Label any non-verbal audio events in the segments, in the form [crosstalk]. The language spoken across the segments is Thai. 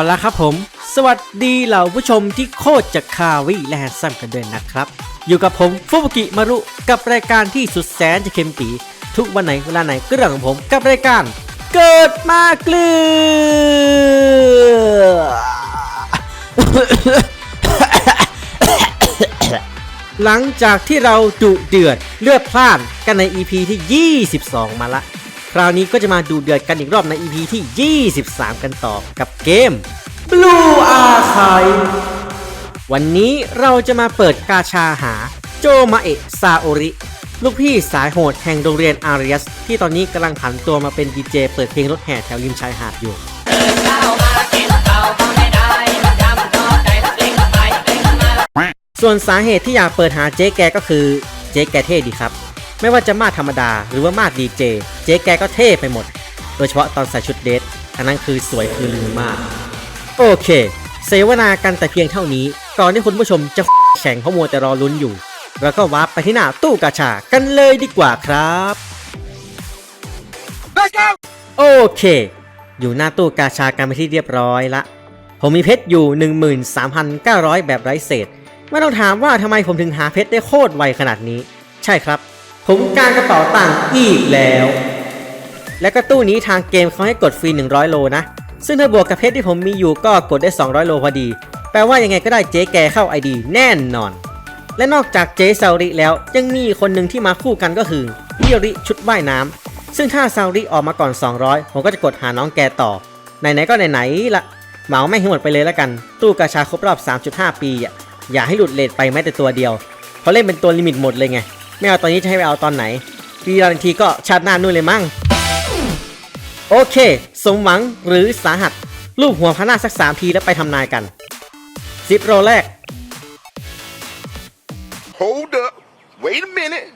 าละครับผม สวัสดีเหล่าผู้ชมที่โคตรจะคาวิและแฮนซัมกันด้วยนะครับ อยู่กับผมฟุบุกิมารุกับรายการที่สุดแสนจะเค็มปี ทุกวันไหนเวลาไหนก็เรื่องของผมกับรายการ เกิดมาเกลือ หลังจากที่เราดุเดือดเลือดพล่านกันใน EP ที่ 22 มาละ คราวนี้ก็จะมาดูเดือดกันอีกรอบใน EP ที่ 23 กันต่อกับเกม Blue Archive วันนี้เราจะมาเปิดกาชาหาโจมาเอะซาโอริ ลูกพี่สายโหดแห่งโรงเรียนอาริยสที่ตอนนี้กำลังผันตัวมาเป็นดีเจเปิดเพลงรถแห่แถวริมชายหาดอยู่ ส่วนสาเหตุที่อยากเปิดหาเจ๊แกก็คือเจ๊แกเท่ดีครับ ไม่ว่าจะมาดธรรมดาหรือว่ามาดดีเจ เจ๊แกก็เท่ไปหมด โดยเฉพาะตอนใส่ชุดเดทอันนั้นคือสวยคือลืมมาก โอเค เสวนากันแต่เพียงเท่านี้ ก่อนที่คุณผู้ชมจะแข่งเพราะมัวแต่รอลุ้นอยู่แล้วก็วาร์ปไปที่หน้าตู้กาชากันเลยดีกว่าครับ โอเค อยู่หน้าตู้กาชากันไปที่เรียบร้อยละ ผมมีเพชรอยู่ 13,900 แบบไร้เศษ ไม่ต้องถามว่าทำไมผมถึงหาเพชรได้โคตรไวขนาดนี้ ใช่ครับ ผมการกระเป๋าตังค์อีกแล้ว และก็ตู้นี้ทางเกมเขาให้กดฟรี 100 โลนะ ซึ่งถ้าบวกกับเพชรที่ผมมีอยู่ก็กดได้ 200 โลพอดี แปลว่ายังไงก็ได้เจ๊แกเข้า ID แน่นอน และนอกจากเจ๊ซาริแล้วยังมีคนหนึ่งที่มาคู่กันก็คือมิโยริชุดว่ายน้ำซึ่งถ้าซาริออกมาก่อน 200 ผมก็จะกดหาน้องแกต่อ ไหนๆก็ไหนๆละเหมาไม่ให้หมดไปเลยแล้วกัน ตู้กาชาครบรอบ 3.5 ปีอะอย่าให้หลุดเลทไปแม้แต่ตัวเดียวเพราะเล่นเป็นตัวลิมิตหมดเลยไง ไม่เอาตอนนี้จะให้ไปเอาตอนไหนปีละทีก็ชาติหน้านู่นเลยมั้งโอเค สมหวังหรือสาหัส รูปหัวพระนาคสักสามทีแล้วไปทำนายกันสิบโรแรก Hold up. Wait a minute.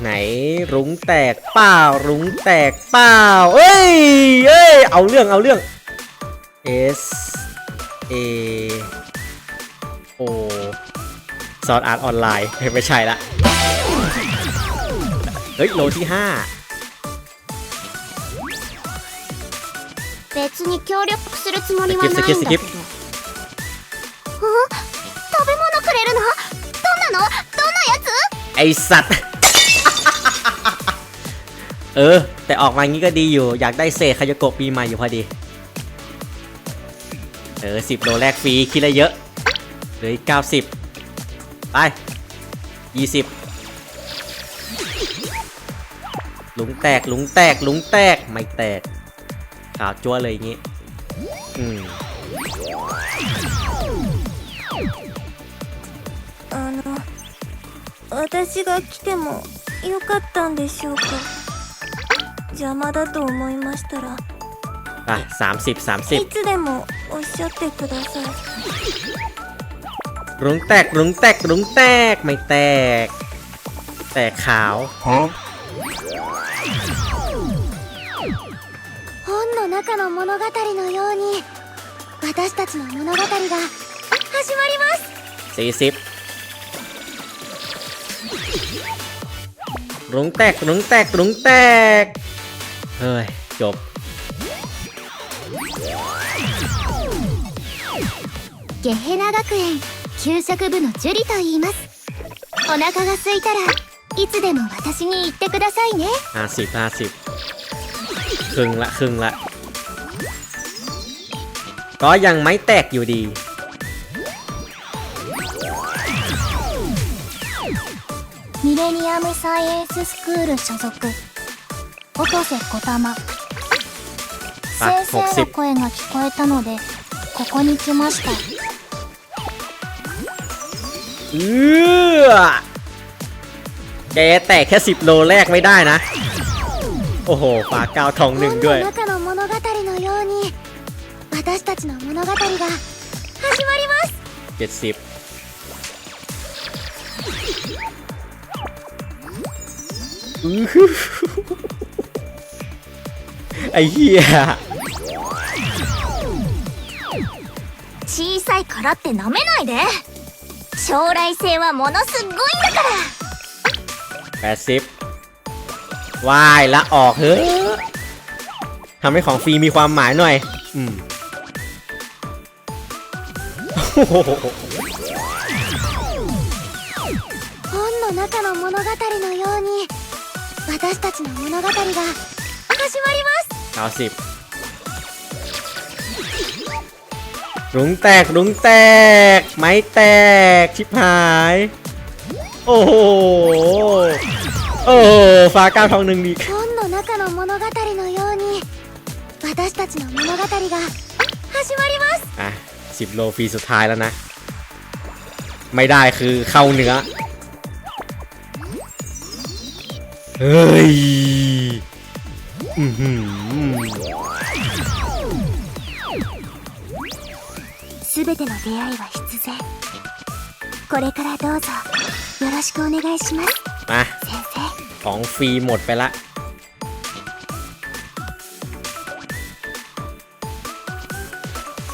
ไหนรุ้งแตกเปล่ารุ้งแตกเปล่าเอ้ยเอ้ยเอาเรื่องเอาเรื่อง S A O สอนอ่านออนไลน์ ไม่ใช่ละ เฮ้ย โลที่ 5 別に協力するつもりはないんだスキップスキッけどプあ食べ物くれるのどんなのどんなやつ ไอสัตว์ เออ แต่ออกมางี้ก็ดีอยู่ อยากได้เศษคายาโกะปีใหม่อยู่พอดี เออสิบโลแรกฟรีคิดอะไรเยอะเหลืออีกเก้าสิบ ไปยี่สิบหลุงแตกหลุงแตกหลุงแตก ไม่แตกขาวจั่วเลยอย่างงี้ อืม あの私が来てもよかったんでしょうか邪魔だと思いましたら อ่ะสามสิบสามสิบ いつでもおっしゃってください รุงแตกรุงแตกรุงแตก ไม่แตก แตกขาว Huh? 本の中の物語のように私たちの物語が始まりますสี่สิบรุงแตกรุงแตกรุงแตก เฮ้ย จบ ゲヘナ学園 給食部のジュリと言いますお腹が空いたらいつでも私に言ってくださいねห้าสิบห้าสิบครึ่งละครึ่งละ ก็ยังไม่แตกอยู่ดี ミレニアムサイエンススクール所属音瀬小玉あ先生の声が聞こえたのでここに来ました เอื้อแกแตกแค่สิบโลแรกไม่ได้นะ โอ้โหฝาเก้าวทองหนึ่ง 本 ด้วย の中の物語のように私たちの物語が始まります เจ็ดสิบอื้อหือไอ้เหี้ย 小さいからって舐めないで 将来性はものすっごいんだからแปดสิบวายละออกเฮ้ย ทำให้ของฟรีมีความหมายหน่อย อืม โอ้โห 本の中の物語のように私たちの物語が始まります เก้าสิบ รุงแตก รุงแตก ไม้แตก ชิบหาย โอ้โห โอ้โห ฟ้าก้าวทองหนึ่งดี 本の中の物語のように私たちの物語が始まります อ่ะสิบโลฟรีสุดท้ายแล้วนะ ไม่ได้คือเข้าเนื้อ เฮ้ย อือหือ 全ての出会いは必然これからどうぞよろしくお願いします มา 先生 ของฟรีหมดไปละ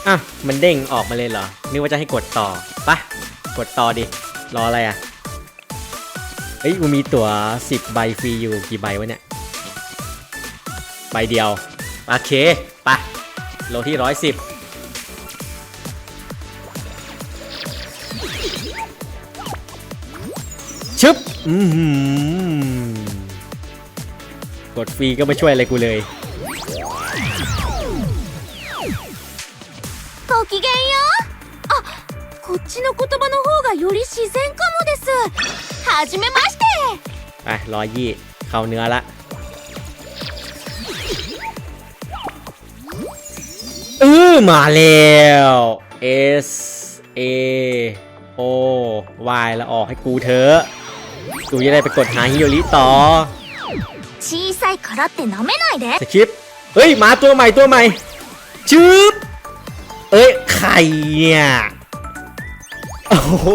อ่ะ มันเด้งออกมาเลยเหรอ นึกว่าจะให้กดต่อปะกดต่อดิ รออะไรอ่ะ เฮ้ยกูมีตั๋ว10 ใบฟรีอยู่กี่ใบวะเนี่ย ใบเดียว โอเคไปะโลที่ร้ อยสิบชึบ อือหือกดฟรีก็ไม่ช่วยอะไรกูเลย ごきげんようあこっちの言葉の方がより自然かもですはじめまして ไปร้อยยี่ เข้าเนื้อละ เออมาแล้ว S A O Y แล้วออกให้กูเถอะ กูจะได้ไปกดหาฮิโยริต่อ 小さいからって舐めないで สคริปต์เฮ้ย มาตัวใหม่ตัวใหม่ชืบเอ้ย ใครเนี่ยโอ้โห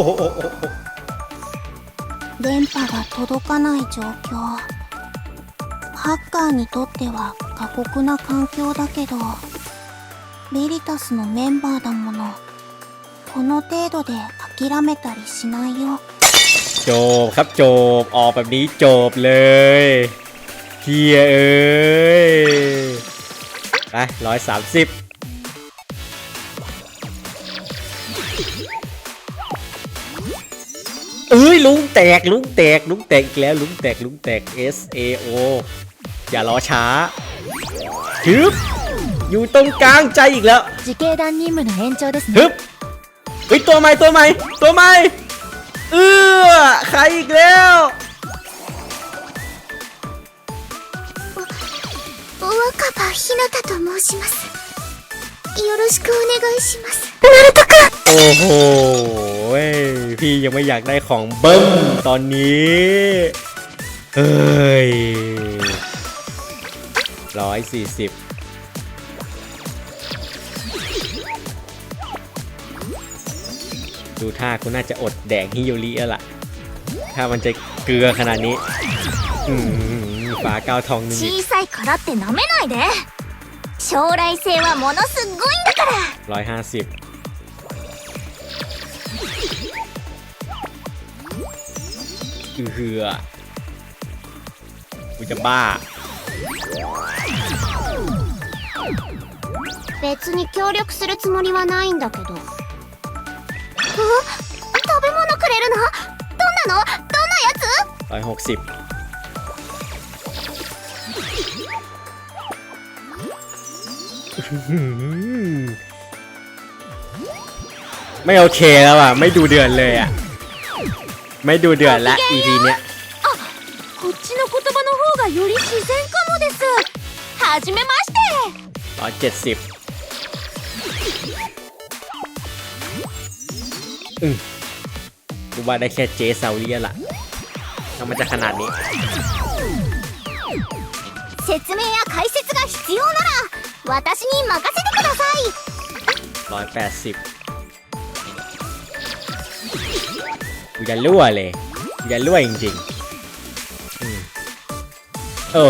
電波が届かない状況ハッカーにとっては過酷な環境だけどベリタスのメンバーだものこの程度で諦めたりしないよ จบครับจบออกแบบนี้จบเลยเฮียเอ้ยไปร้อยสามสิบเอ้ยลุงแตกลุงแตกลุงแตกแล้วลุงแตกลุงแตก S A O อย่ารอช้าฮึบอยู่ตรงกลางใจอีกแล้วฮึบเฮ้ยตัวใหม่ตัวใหม่ตัวใหม่ เอื้อใครอีกแล้ว 若葉ひなたと申しますよろしくお願いしますナルトくん โอ้โหเว้ยพี่ยังไม่อยากได้ของเบิ้มตอนนี้เฮ้ยร้อยสี่สิบ ดูท่าคุณน่าจะอดแดกฮิโยริแล้วล่ะ ถ้ามันจะเกลือขนาดนี้ อืมฟ้าก้าวทองนี่ 小さいからって舐めないで将来性はものすごいんだから ร้อยห้าสิบอือเหือกูจะบ้า 別に協力するつもりはないんだけどあ 食べ物くれるのどんなのどんなやつร้อยหกสิบไม่โอเคแล้วอ่ะ ไม่ดูเดือดเลยอ่ะ ไม่ดูเดือดละ EP เนี้ย こっちの言葉の方がより自然かもですはじめまして ร้อยเจ็ดสิบ อืมกูว่าได้แค่เจซาเวียละแล้วมันจะขนาดนี้ 説明や解説が必要なら私に任せてください ร้อยแปดสิบกูจะรั่วเลยกูจะรั่วจริงๆอืมโอ้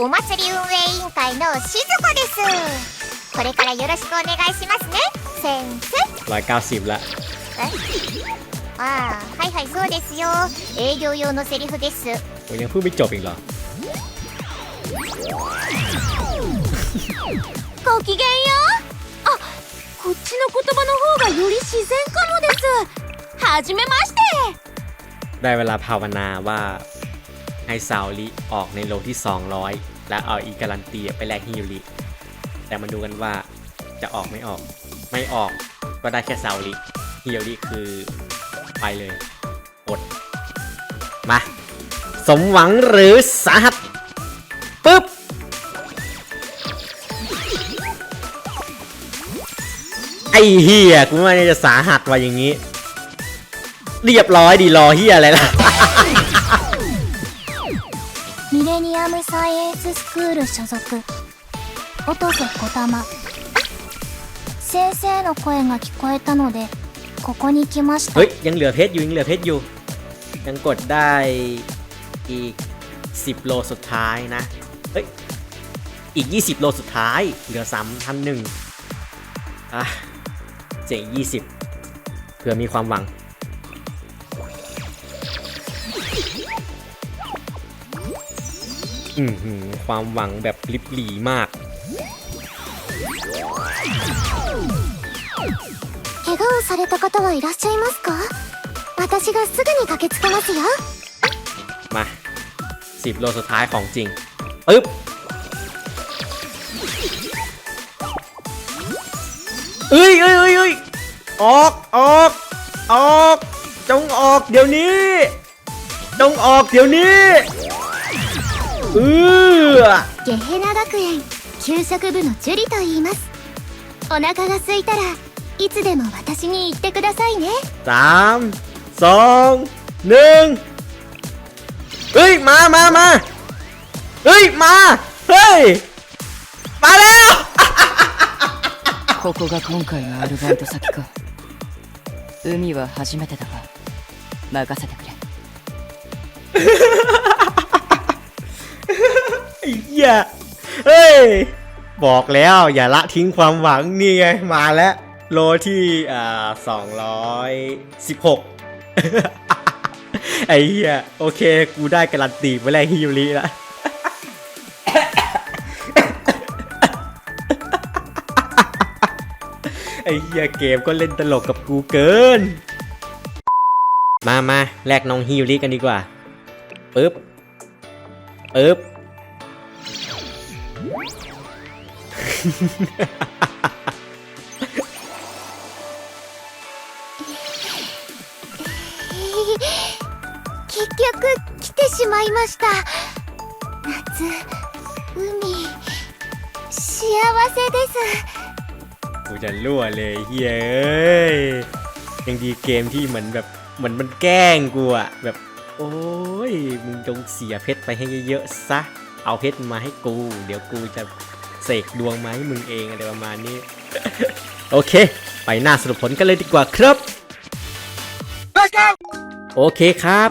お祭り運営委員会のしずこですこれからよろしくお願いしますね先生 ร้อยเก้าสิบละ え ああはいはいそうですよ営業用のセリフです โอ้ยยังพูดไม่จบอีกเหรอ ごきげんようあこっちの言葉の方がより自然かもですはじめまして ได้เวลาภาวนาว่าให้ซาวลิออกในโลที่ 200 แล้วเอาอีการันตีไปแลกฮิยริแต่มาดูกันว่าจะออกไม่ออก ไม่ออกก็ได้แค่เซาลิฮิยริคือไปเลยอดมา สมหวังหรือสาหัสปึ๊บไอเฮียกูว่าจะสาหัสว่ะอย่างนี้ เรียบร้อยดีรอเฮียอะไรล่ะ アムサイエンススクール所属音瀬小玉先生の声が聞こえたのでここに来ました เฮ้ย ยังเหลือเพชรอยู่ยังเหลือเพชรอยู่ ยังกดได้อีก 10 โลสุดท้ายนะ เฮ้ย อีก 20 โลสุดท้าย เหลือ3พันหนึ่งอ่ะเจ๋ง20เผื่อมีความหวัง อือหือความหวังแบบลิบหลีมาก 怪我をされた方はいらっしゃいますか私がすぐに駆けつけますよ มา 10 โลสุดท้ายของจริง ปึ๊บ เอ้ยเอ้ยเอ้ยเอ้ยออก ออก ออก จงออกเดี๋ยวนี้ จงออกเดี๋ยวนี้ เออ ゲヘナ学園給食部のジュリと言いますお腹が空いたらいつでも私に言ってくださいね สามสองหนึ่งเฮ้ย มามามาเฮ้ย มา เฮ้ย [laughs] มาแล้ว ここが今回のアルバイト先か海は初めてだが任せてくれ ไอ้[laughs] เ หี้ยเฮ้ย บอกแล้วอย่าละทิ้งความหวังนี่ไงมาแล้วโลที่อ่าสองร้อยสิบหกไอ้เหี้ยโอเค กูได้การันตีไปแรกฮิยูริละไอ้เหี้ยเกมก็เล่นตลกกับกูเกิน มามาแลกน้องฮิยูริกันดีกว่าปึ๊บปึ๊บ 結局来てしまいました夏海幸せです กูจะรั่วเลยเฮ้ยเอ้ยยังดีเกมที่เหมือนแบบเหมือนมันแกล้งกูอะแบบ โอ้ย มึงจงเสียเพชรไปให้เยอะๆซะ เอาเพชรมาให้กู เดี๋ยวกูจะเสกดวงมาให้มึงเองอะไรประมาณนี้ โอเค ไปหน้าสรุปผลกันเลยดีกว่าครับ โอเคครับ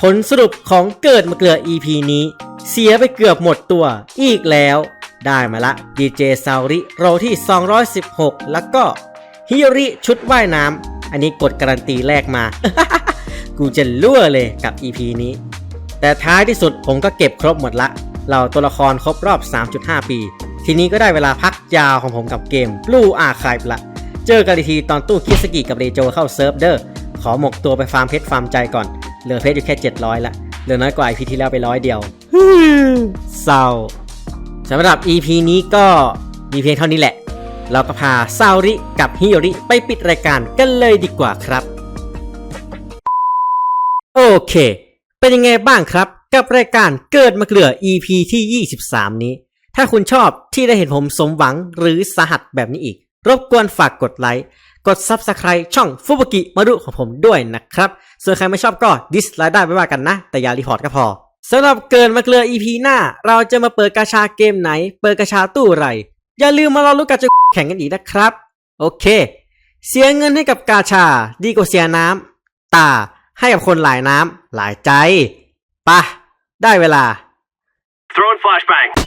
ผลสรุปของเกิดมาเกลือ EP นี้ เสียไปเกือบหมดตัวอีกแล้ว ได้มาละ DJ ซาวริโรที่ 216 แล้วก็ฮิโริชุดว่ายน้ำอันนี้กดการันตีแรกมา กูจะรั่วเลยกับ EP นี้ แต่ท้ายที่สุดผมก็เก็บครบหมดละ เหล่าตัวละครครบรอบ 3.5 ปี ทีนี้ก็ได้เวลาพักยาวของผมกับเกม Blue Archive ละ เจอกันอีกทีตอนตู้คิสกิกับเรโจเข้าเซิร์ฟเดอร์ ขอหมกตัวไปฟาร์มเพชรฟาร์มใจก่อน เหลือเพชรอยู่แค่ 700 ละ เหลือน้อยกว่า EP ที่แล้วไปร้อยเดียวเศร้าสำหรับ EP นี้ก็มีเพียงเท่านี้แหละ เราก็พาซาริกับฮิโยริไปปิดรายการกันเลยดีกว่าครับ โอเค เป็นยังไงบ้างครับ กับรายการเกิดมาเกลือ EP ที่ 23 นี้ ถ้าคุณชอบที่ได้เห็นผมสมหวังหรือสหัสแบบนี้อีก รบกวนฝากกดไลค์ กด Subscribe ช่องฟุบกิมารุของผมด้วยนะครับ ส่วนใครไม่ชอบก็ดิสไลค์ได้ไม่ว่ากันนะ แต่อย่ารีพอร์ตก็พอสำหรับเกินมาเกลือ EP หน้า เราจะมาเปิดกาชาเกมไหน เปิดกาชาตู้ไร อย่าลืมมารอลุ้นกาจะแข่งกันอีกนะครับ โอเค เสียเงินให้กับกาชา ดีกว่าเสียน้ำตาให้กับคนหลายน้ำหลายใจปะ ได้เวลา Throwing flashbang.